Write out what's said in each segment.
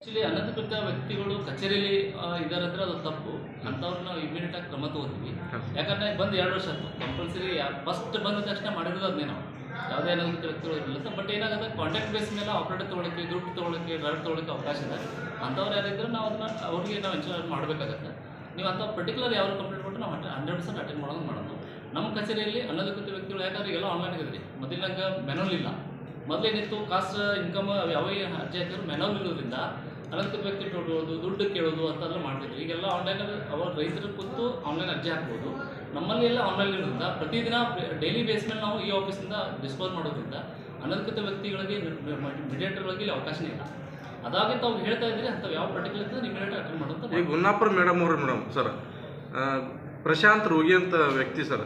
Actually ಅನಧಿಕೃತ ವ್ಯಕ್ತಿಗಳು ಕಚೇರಿಯಲ್ಲಿ ಇದಾರಂದ್ರೆ ಅಂದ್ರೆ ಅದು ತಪ್ಪು. ಅಂಥವ್ರನ್ನ ನಾವು ಇಮಿಡಿಯೇಟ್ ಆಗಿ ಕ್ರಮ ತಗೋತೀವಿ. ಯಾಕಂದ್ರೆ ಬಂದು ಎರಡು ವರ್ಷ ಆಯ್ತು. ಕಂಪಲ್ಸರಿ ಫಸ್ಟ್ ಬಂದ ತಕ್ಷಣ ಮಾಡಿರೋದು ಅದನ್ನೇ ನಾವು. ಯಾವುದೇ ಅನಧಿಕೃತ ವ್ಯಕ್ತಿಗಳು ಇರಲಿಲ್ಲ ಬಟ್ ಏನಾಗುತ್ತೆ? ಕಾಂಟ್ಯಾಕ್ಟ್ ಬೇಸ್ ಮೇಲೆ ಆಪರೇಟರ್ ತೊಗೊಳಕ್ಕೆ ದುಡ್ಡು ತೊಗೊಳಕ್ಕೆ ಡ್ರೈವರ್ ತೊಗೊಳಕ್ಕೆ ಅವಕಾಶ ಇದೆ. ಅಂಥವ್ರು ಯಾರಿದ್ರೆ ನಾವು ಅದನ್ನ ಅವ್ರಿಗೆ ನಾವು ಇನ್ಶೂರೆನ್ಸ್ ಮಾಡಬೇಕಾಗತ್ತೆ. ನೀವು ಅಂಥ ಪರ್ಟಿಕ್ಯುಲರ್ ಯಾವ ಕಂಪ್ಲೇಂಟ್ ಕೊಟ್ಟು ನಾವು ಹಂಡ್ರೆಡ್ ಪರ್ಸೆಂಟ್ ಅಟೆಂಡ್ ಮಾಡೋದು ಮಾಡೋದು. ನಮ್ಮ ಕಚೇರಿಯಲ್ಲಿ ಅನಧಿಕೃತ ವ್ಯಕ್ತಿಗಳು ಯಾಕಂದ್ರೆ ಎಲ್ಲ ಆನ್ಲೈನ್ ಇದೆ ಮೊದಲಿನಂಗೆ ಮೆನಲ್ ಇಲ್ಲ. ಮೊದಲೇನಿತ್ತು ಕಾಸ್ಟ್ ಇನ್ಕಮ್ ಯಾವ ಅರ್ಜಿ ಹಾಕಿದ್ರು ಮೆನೋ ಇರೋದ್ರಿಂದ ಅನಂತ ವ್ಯಕ್ತಿ ದುಡ್ಡು ಕೇಳೋದು ಅಂತೆಲ್ಲ ಮಾಡ್ತಿದ್ರು ಈಗೆಲ್ಲ ಆನ್ಲೈನ್ ಅವಾಗ ರೈತರು ಕೂತು ಆನ್ಲೈನ್ ಅರ್ಜಿ ಹಾಕ್ಬೋದು. ನಮ್ಮಲ್ಲಿ ಎಲ್ಲ ಆನ್ಲೈನ್ ಇರೋದ್ರಿಂದ ಪ್ರತಿದಿನ ಡೈಲಿ ಬೇಸ್ ಮೇಲೆ ನಾವು ಈ ಆಫೀಸಿಂದ ಡಿಸ್ಪೋಸ್ ಮಾಡೋದ್ರಿಂದ ಅನಧಿಕೃತ ವ್ಯಕ್ತಿಗಳಿಗೆ ಮಿಡಿಯೇಟರ್ಗಳಿಗೆ ಇಲ್ಲಿ ಅವಕಾಶನೇ ಇಲ್ಲ. ಅದಾಗಿ ತಾವು ಹೇಳ್ತಾ ಇದ್ದೀರಿ ಅಂತ ಯಾವ ಪರ್ಟಿಕ್ಯುಲರ್ ಇರ್ತದೆ ಇಮಿಡಿಯೇಟ್ ಅಟೆಂಡ್ ಮಾಡೋದು ಈಗ ಉನ್ನಾಪುರ ಮೇಡಮ್ ಅವರು ಮೇಡಮ್ ಸರ್ ಪ್ರಶಾಂತ್ ರೋಗಿ ಅಂತ ವ್ಯಕ್ತಿ ಸರ್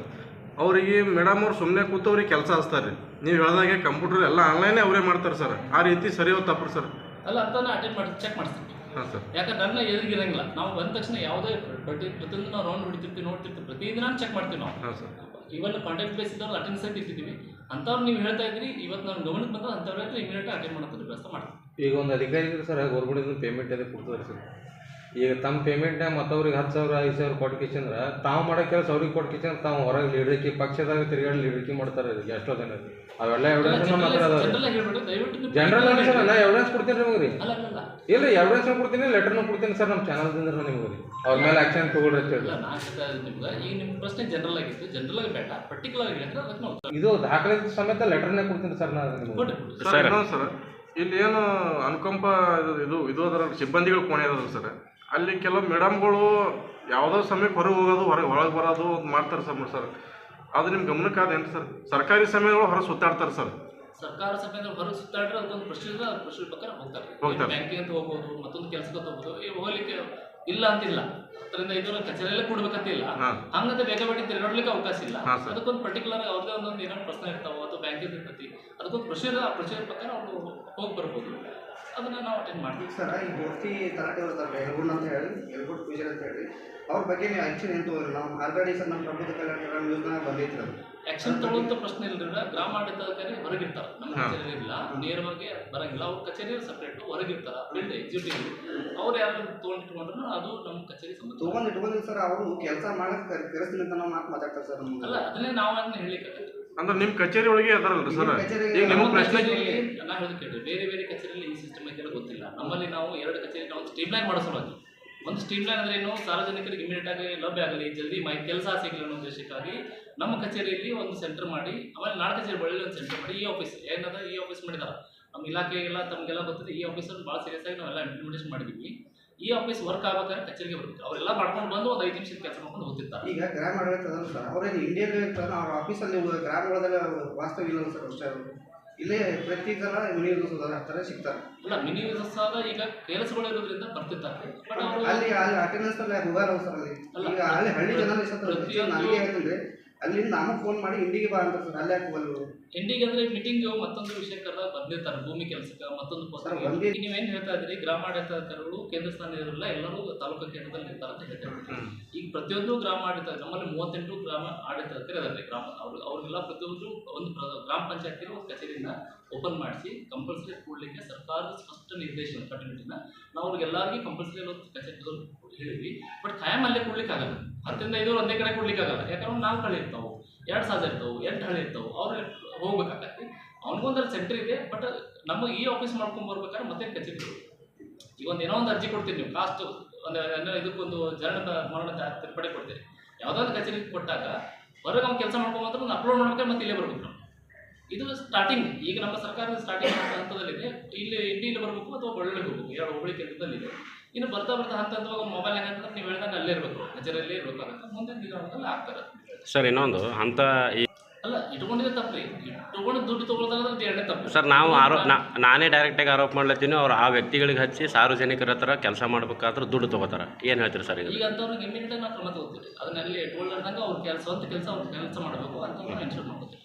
ಅವರಿಗೆ ಮೇಡಮ್ ಅವ್ರು ಸುಮ್ಮನೆ ಕೂತು ಅವ್ರಿಗೆ ಕೆಲಸ ಹಚ್ತಾರೆ ರೀ. ನೀವು ಹೇಳ್ದಾಗೆ ಕಂಪ್ಯೂಟರ್ ಎಲ್ಲ ಆನ್ಲೈನೇ ಅವರೇ ಮಾಡ್ತಾರೆ ಸರ್ ಆ ರೀತಿ ಸರಿ ಹೋದ್ ತಪ್ಪು ಸರ್ ಅಲ್ಲ ಅಂತಾನೆ ಅಟೆಂಡ್ ಮಾಡಿ ಚೆಕ್ ಮಾಡಿಸ್ತೀವಿ ಹಾಂ ಸರ್ ಯಾಕಂದ್ರೆ ನನ್ನ ಎದುರಿಗಿರಂಗಿಲ್ಲ ನಾವು ಬಂದ ತಕ್ಷಣ ಯಾವುದೇ ಪ್ರತಿ ಪ್ರತಿಯೊಂದು ನಾವು ರೌಂಡ್ ಹೊಡಿತಿರ್ತೀವಿ ನೋಡ್ತಿರ್ತೀವಿ. ಪ್ರತಿದಿನ ಚೆಕ್ ಮಾಡ್ತೀವಿ ನಾವು. ಹಾಂ ಸರ್ ಇವನ್ ಕಾಂಟ್ಯಾಕ್ಟ್ ಬೇಸ್ ಇದ್ದವ್ರು ಅಟೆಂಡ್ ಸೈಟ್ ಇಟ್ಟಿದ್ದೀವಿ. ಅಂಥವ್ರು ನೀವು ಹೇಳ್ತಾ ಇದ್ರಿ ಇವತ್ತು ನಾನು ಗಮನಕ್ಕೆ ಬಂದ್ರೆ ಅಂಥವ್ರ ಇಮಿಡಿಯೇಟ್ ಅಟೆಂಡ್ ಮಾಡೋದು ವ್ಯವಸ್ಥೆ ಮಾಡ್ತೀವಿ. ಈಗ ಒಂದು ಅಧಿಕಾರಿಗಳು ಇದ್ರೆ ಸರ್ ಗೌರ್ಮೆಂಟ್ ಪೇಮೆಂಟ್ ಅದೇ ಕೊಡ್ತಾರೆ ಸರ್ ಈಗ ತಮ್ಮ ಪೇಮೆಂಟ್ನಾಗ ಮತ್ತೊಬ್ರಿಗೆ ಹತ್ತು ಸಾವಿರ ಐದು ಸಾವಿರ ಕೊಟ್ಕಿಸಂದ್ರೆ ತಾವು ಮಾಡೋ ಕೆಲಸ ಅವ್ರಿಗೆ ಕೊಟ್ಕಿಸಂದ್ರೆ ತಾವು ಹೊರಗೆ ಲೀಡರ್ಕಿ ಪಕ್ಷದಾಗ ತಿರುಗಾಡಿ ಲೀಡರ್ಕಿ ಮಾಡ್ತಾರೆ ಎಷ್ಟೋ ಜನ ಅವೆಲ್ಲ ಎವಿಡೆನ್ಸ್ ನಮ್ಮ ಹತ್ರ ಅದಾವ ಜನರಲ್ ನೋಡಿ ಸರ್ ನಾ ಎವಿಡೆನ್ಸ್ ಕೊಡ್ತೀನಿ ರೀ ನಿಮಗೆ ರೀ. ಅಲ್ಲ ರೀ ಅಲ್ಲ. ಇಲ್ಲ ಎವಿಡೆನ್ಸ್ ಕೊಡ್ತೀನಿ ಲೆಟರ್ನು ಕೊಡ್ತೀನಿ ಸರ್ ನಮ್ಮ ಚಾನಲ್ದಿಂದ ನಿಮಗೆ ರೀ. ಅವ್ರ ಮೇಲೆ ಆಕ್ಷನ್ ತಗೊಳ್ರಿ ಅಂತ ಹೇಳಿ ಇಲ್ಲ ನಾನು ಹೇಳ್ತಾ ಇದ್ದೀನಿ ನಿಮ್ಗೆ ಈಗ ನಿಮ್ಮ ಪ್ರಶ್ನೆ ಜನರಲ್ ಆಗಿತ್ತು ಜನರಲ್ ಆಗಿ ಬೇಡ ಪರ್ಟಿಕ್ಯುಲರ್ ಆಗಿ ಹೇಳಿದ್ರೆ ಅದಕ್ಕೆ ನಾವು ಇದು ದಾಖಲೆ ಸಮೇತ ಲೆಟರ್ನೇ ಕೊಡ್ತೀನಿ ಸರ್ ನಾನು. ಸರ್ ಇಲ್ಲಿ ಏನು ಅನುಕಂಪ ಇದು ಇದು ಇದು ಅದರ ಸಿಬ್ಬಂದಿಗಳು ಕೋಣೆ ಅದ ಸರ್ ಅಲ್ಲಿ ಕೆಲವು ಮೇಡಮ್ಗಳು ಯಾವುದೋ ಸಮಯಕ್ಕೆ ಹೊರಗೆ ಹೋಗೋದು ಹೊರಗೆ ಒಳಗೆ ಬರೋದು ಮಾಡ್ತಾರೆ ಸರ್ ಸರ್. ಅದು ನಿಮ್ಮ ಗಮನಕ್ಕೆ ಅದೇನು ಸರ್? ಸರ್ಕಾರಿ ಸಮಯಗಳು ಹೊರಗೆ ಸುತ್ತಾಡ್ತಾರೆ ಸರ್. ಸರ್ಕಾರ ಸಭೆಯಿಂದ ಹೊರಗೆ ಸುತ್ತಾಡ್ರೆ ಅದೊಂದು ಪ್ರಶ್ನೆ ಪ್ರೊಸೀಜರ್ ಪ್ರಕಾರ ಹೋಗ್ತಾರೆ. ಬ್ಯಾಂಕಿಗೆ ಅಂತ ಹೋಗ್ಬೋದು ಮತ್ತೊಂದು ಕೆಲಸಕ್ಕೆ ಹೋಗ್ಬೋದು ಈ ಹೋಗ್ಲಿಕ್ಕೆ ಇಲ್ಲ ಅಂತಿಲ್ಲ ಅದರಿಂದ ಇದನ್ನು ಕಚೇರಿಯಲ್ಲೇ ಕೊಡ್ಬೇಕಂತ ಇಲ್ಲ. ಹಂಗಂತ ಬೇಗ ಬೇಗ ತಿರುಗಾಡ್ಲಿಕ್ಕೆ ಅವಕಾಶ ಇಲ್ಲ. ಅದಕ್ಕೊಂದು ಪರ್ಟಿಕ್ಯುಲರ್ ಅವ್ರದೇ ಒಂದೊಂದು ಏನೋ ಪ್ರಶ್ನೆ ಇರ್ತಾವೋ ಅಥವಾ ಬ್ಯಾಂಕಿಂದ ಇರ್ತೈತಿ ಅದಕ್ಕೊಂದು ಪ್ರಶ್ನೆ ಆ ಪ್ರೊಸೀಜರ್ ಪ್ರಕಾರ ಅವರು ಹೋಗಿ ಬರ್ಬೋದು. ಅದನ್ನ ನಾವು ಅಟೆಂಡ್ ಮಾಡ್ತೀವಿ. ಸರ್ ಈ ತರಾಟೆ ತಲಾಟೆ ಬರ್ತಾರೆ ಎಲ್ಗುಡ್ ಅಂತ ಹೇಳಿ ಎಲ್ಗುಡ್ ಪೂಜೆ ಅಂತ ಹೇಳಿ. ಅವ್ರ ಬಗ್ಗೆ ನೀವು ಆ್ಯಕ್ಷನ್ ಏನು ತಗೋರಿ ನಾವು ಆಲ್ರೆಡಿ ಸರ್ ನಮ್ಮ ಪ್ರಬುದ್ಧ ಕಲ್ಯಾಣ ನ್ಯೂಸ್ನ ಬಂದೈತಿ ಅದು. ಆಕ್ಷನ್ ತಗೊಳ್ಳೋಂಥ ಪ್ರಶ್ನೆ ಇಲ್ರಿ ಗ್ರಾಮಾಡಳಿತಾಧಿಕಾರಿ ಹೊರಗಿರ್ತಾರೆ. ನಮ್ಮ ಕಚೇರಿ ಇಲ್ಲ. ನೇರವಾಗಿ ಬರಂಗಿಲ್ಲ. ಅವ್ರ ಕಚೇರಿ ಸಪ್ರೇಟ್ ಹೊರಗಿರ್ತಾರ. ಫೀಲ್ಡ್ ಎಕ್ಸಿಕ್ಯೂಟಿವ್ ಅವ್ರು ಯಾರು ತೊಗೊಂಡಿಟ್ಕೊಂಡ್ರು ಅದು ನಮ್ಮ ಕಚೇರಿ ಸಂಬಂಧ. ತೊಗೊಂಡು ಇಟ್ಕೊಂಡಿಲ್ಲ ಸರ್ ಅವರು ಕೆಲಸ ಮಾಡಕ್ಕೆ ಕರೆಸ್ತೀನಿ ಅಂತ ನಾವು ಮಾತು ಮಾತಾಡ್ತಾರೆ ಸರ್ ಅಲ್ಲ ಅದನ್ನೇ ನಾವು ಅದನ್ನ ಹೇಳಿಕ್ಕೆ ಅಂದ್ರೆ ನಿಮ್ಮ ಕಚೇರಿ ಒಳಗೆ ಅದಾರಲ್ರಿ ಸರ್? ಈಗ ನಿಮ್ಮ ಪ್ರಶ್ನೆ ಎಲ್ಲ ಹೇಳೋದು ಬೇರೆ ಬೇರೆ ಕಚೇರಿಯಲ್ಲಿ ಈ ಸಿಸ್ಟಮ್ ಐತೆ ಗೊತ್ತಿಲ್ಲ. ನಮ್ಮಲ್ಲಿ ನಾವು ಎರಡು ಕಚೇರಿ ನಾವು ಸ್ಟ್ರೀಮ್ಲೈನ್ ಮಾಡೋ ಸಲುವಾಗಿ. ಒಂದು ಸ್ಟ್ರೀಮ್ಲೈನ್ ಅಂದ್ರೆ ಏನು? ಸಾರ್ವಜನಿಕರಿಗೆ ಇಮಿಡಿಯೇಟ್ ಆಗಿ ಲಭ್ಯ ಆಗಲಿ ಜಲ್ದಿ ಮೈ ಕೆಲಸ ಸಿಗಲಿ ಅನ್ನೋ ಉದ್ದೇಶಕ್ಕಾಗಿ ನಮ್ಮ ಕಚೇರಿಯಲ್ಲಿ ಒಂದು ಸೆಂಟರ್ ಮಾಡಿ ಆಮೇಲೆ ನಾಳೆ ಕಚೇರಿ ಬಳ್ಳಿ ಒಂದು ಸೆಂಟರ್ ಮಾಡಿ ಈ ಆಫೀಸ್ ಏನದ? ಈ ಆಫೀಸ್ ಮಾಡಿದಾರ. ನಮ್ಮ ಇಲಾಖೆಗೆಲ್ಲ ತಮಗೆಲ್ಲ ಗೊತ್ತಿದೆ ಈ ಆಫೀಸಲ್ಲಿ ಭಾಳ ಸೀರಿಯಸ್ ಆಗಿ ನಾವೆಲ್ಲ ಇಂಪ್ಲಿಮೆಂಟೇಷನ್ ಮಾಡಿದ್ವಿ. ಈ ಆಫೀಸ್ ವರ್ಕ್ ಆಗ್ಬೇಕಾದ್ರೆ ಕಚೇರಿಗೆ ಬರ್ಬೇಕು ಅವರೆಲ್ಲ ಮಾಡ್ಕೊಂಡು ಬಂದು ಒಂದು ಐದು ನಿಮಿಷ ಕೆಲಸ ಮಾಡ್ಕೊಂಡು ಹೋಗ್ತಿರ್ತಾರೆ. ಈಗ ಗ್ರಾಮ ಆಡಳಿತ ಅದಲ್ಲ ಸರ್ ಅವ್ರೇನು ಇಂಡಿಯಾಗೆ ಇರ್ತಾರೆ ಅವ್ರ ಆಫೀಸಲ್ಲಿ ಗ್ರಾಮಗಳದಾಗ ವಾಸ್ತವ್ಯ ಇಲ್ಲ ಸರ್ ಅಷ್ಟೇ ಅವರು ಇಲ್ಲೇ ಪ್ರತಿ ಸಲ ಮಿನಿ ಆ ಥರ ಸಿಗ್ತಾರೆ. ಇಲ್ಲ ಮಿನಿ ಆದ ಈಗ ಕೆಲಸಗಳು ಇರೋದ್ರಿಂದ ಬರ್ತಿರ್ತಾರೆ. ಬಟ್ ಅಲ್ಲಿ ಅಲ್ಲಿ ಅಟೆಂಡೆನ್ಸ್ ಅಲ್ಲಿ ಹೋಗಾರ ಸರ್ ಅಲ್ಲಿ. ಈಗ ಅಲ್ಲಿ ಹಳ್ಳಿ ಜನ ಪ್ರತಿಯೊಂದು- ನನಗೆ ಹೇಳ್ತೀನಿ ಅಲ್ಲಿಂದ ನಾನು ಫೋನ್ ಮಾಡಿ ಇಂಡಿಗೆ ಬಾ ಅಂತ ಸರ್ ಅಲ್ಲೇ ಹಾಕುವಲ್ಲ ಇಂಡಿಗೆ ಅಂದ್ರೆ ಮೀಟಿಂಗ್ ಮತ್ತೊಂದು ವಿಷಯ ಕರೆದಾಗ ಬಂದಿರ್ತಾರೆ ಭೂಮಿ ಕೆಲಸಕ್ಕೆ ಮತ್ತೊಂದು ಈಗ ನೀವೇನ್ ಹೇಳ್ತಾ ಇದ್ರಿ ಗ್ರಾಮಾಡಳಿತಾಧಿಕಾರಿಗಳು ಕೇಂದ್ರ ಸ್ಥಾನ ಇರಲ್ಲ ಎಲ್ಲರೂ ತಾಲೂಕು ಕೇಂದ್ರದಲ್ಲಿ ಇರ್ತಾರೆ ಅಂತ ಹೇಳ್ತಾ ಇದ್ರಿ. ಈಗ ಪ್ರತಿಯೊಂದು ಗ್ರಾಮ ಆಡಳಿತ ನಮ್ಮಲ್ಲಿ ಮೂವತ್ತೆಂಟು ಗ್ರಾಮ ಆಡಳಿತಾಧಿಕಾರಿ ಅದಾರೆ ಗ್ರಾಮ ಅವ್ರು ಅವ್ರಿಗೆಲ್ಲ ಪ್ರತಿಯೊಂದು ಒಂದು ಗ್ರಾಮ ಪಂಚಾಯತಿ ಒಂದು ಕಚೇರಿನ ಓಪನ್ ಮಾಡಿಸಿ ಕಂಪಲ್ಸರಿ ಕೂಡಲಿಕ್ಕೆ ಸರ್ಕಾರದ ಸ್ಪಷ್ಟ ನಿರ್ದೇಶನ ಕಟ್ಟುನಿಟ್ಟಿನ ನಾವು ಅವ್ರಿಗೆಲ್ಲರಿಗೂ ಕಂಪಲ್ಸರಿ ಒಂದು ಕಚೇರಿ ಹೇಳಿದ್ವಿ. ಬಟ್ ಖಾಯಂ ಅಲ್ಲೇ ಕೊಡ್ಲಿಕ್ಕೆ ಆಗಲ್ಲ ಹತ್ತರಿಂದ ಐದು ಒಂದೇ ಕಡೆ ಕೊಡ್ಲಿಕ್ಕಾಗಲ್ಲ. ಯಾಕಂದ್ರೆ ನಾಲ್ಕು ಹಳ್ಳಿ ಇರ್ತಾವೆ, ಎರಡು ಸಾವಿರ ಇರ್ತಾವೆ, ಎಂಟು ಹಳ್ಳಿ ಇರ್ತಾವೆ, ಅವ್ರು ಹೋಗ್ಬೇಕಾಗತ್ತೆ. ಅವ್ನಿಗೊಂದು ಸೆಂಟರ್ ಇದೆ ಬಟ್ ನಮ್ಮ ಈ ಆಫೀಸ್ ಮಾಡ್ಕೊಂಡು ಬರ್ಬೇಕಾದ್ರೆ ಮತ್ತೆ ಕಚೇರಿ. ಈಗ ಒಂದು ಏನೋ ಒಂದು ಅರ್ಜಿ ಕೊಡ್ತೀನಿ ನೀವು ಕಾಸ್ಟ್ ಒಂದು ಇದಕ್ಕೊಂದು ಜನ ಮರಣ ತಿರ್ಪಡೆ ಕೊಡ್ತೀರಿ. ಯಾವುದೋ ಒಂದು ಕಚೇರಿ ಕೊಟ್ಟಾಗ ಹೊರಗೆ ಅವ್ನು ಕೆಲಸ ಮಾಡ್ಕೊಂಬಂದ್ರೆ ಅಪ್ಲೋಡ್ ಮಾಡ್ಬೇಕಾದ್ರೆ ಮತ್ತೆ ಇಲ್ಲೇ ಬರ್ಬೇಕು ನಾವು. ಇದು ಸ್ಟಾರ್ಟಿಂಗ್ ಈಗ ನಮ್ಮ ಸರ್ಕಾರದ ಸ್ಟಾರ್ಟಿಂಗ್ ಹಂತದಲ್ಲಿದೆ. ಇಲ್ಲಿ ಇಂಡಿಯಲ್ಲಿ ಬರಬೇಕು ಅಥವಾ ಬಳ್ಳಿ ಹೋಗಬೇಕು. ಎರಡು ಹುಬ್ಬಳ್ಳಿ ಕೇಂದ್ರದಲ್ಲಿದೆ. ಇನ್ನು ಬರ್ತಾ ಬರ್ತಾ ಹಂತ ಹಂತವಾಗಿ ಮೊಬೈಲ್ ಹೆಂಗಂತಂದ್ರೆ ನೀವು ಹೇಳ್ದಂಗೆ ಅಲ್ಲೇ ಇರಬೇಕು. ಕಚೇರಿಯಲ್ಲೇ ಇರಬೇಕಾಗುತ್ತೆ ಮುಂದೆ ನಿಧಾನದಲ್ಲಿ ಆಗ್ತಾರೆ ಸರ್ ಇನ್ನೊಂದು ಅಂತ ಅಲ್ಲ ಇಟ್ಕೊಂಡಿದ್ರೆ ತಪ್ಪ್ರಿ ಇಟ್ಕೊಂಡು ದುಡ್ಡು ತಗೊಳ್ದಾದ್ರೆ ಎರಡನೇ ತಪ್ಪು. ಸರ್ ನಾವು ಆರೋಪ ನಾನೇ ಡೈರೆಕ್ಟಾಗಿ ಆರೋಪ ಮಾಡ್ಲತ್ತೀನಿ. ಅವ್ರು ಆ ವ್ಯಕ್ತಿಗಳಿಗೆ ಹಚ್ಚಿ ಸಾರ್ವಜನಿಕರ ಹತ್ರ ಕೆಲಸ ಮಾಡ್ಬೇಕಾದ್ರೆ ದುಡ್ಡು ತಗೋತಾರೆ. ಏನು ಹೇಳ್ತೀರಿ ಸರ್ ಈಗ ಅಂಥವ್ರಿಗೆ ಇಮಿಡಿಯೇಟ್ ನಾವು ಕ್ರಮ ತಗೋತೀವಿ. ಅದನ್ನಲ್ಲಿ ಇಟ್ಕೊಳ್ಳಾರ್ದಂಗೆ ಅವ್ರ ಕೆಲಸ ಅಂತ ಕೆಲಸ ಅವ್ರ ಕೆಲಸ ಮಾಡಬೇಕು. ಅಂತ ಮೆನ್ಷನ್ ಮಾಡ್ಕೋತೀವಿ.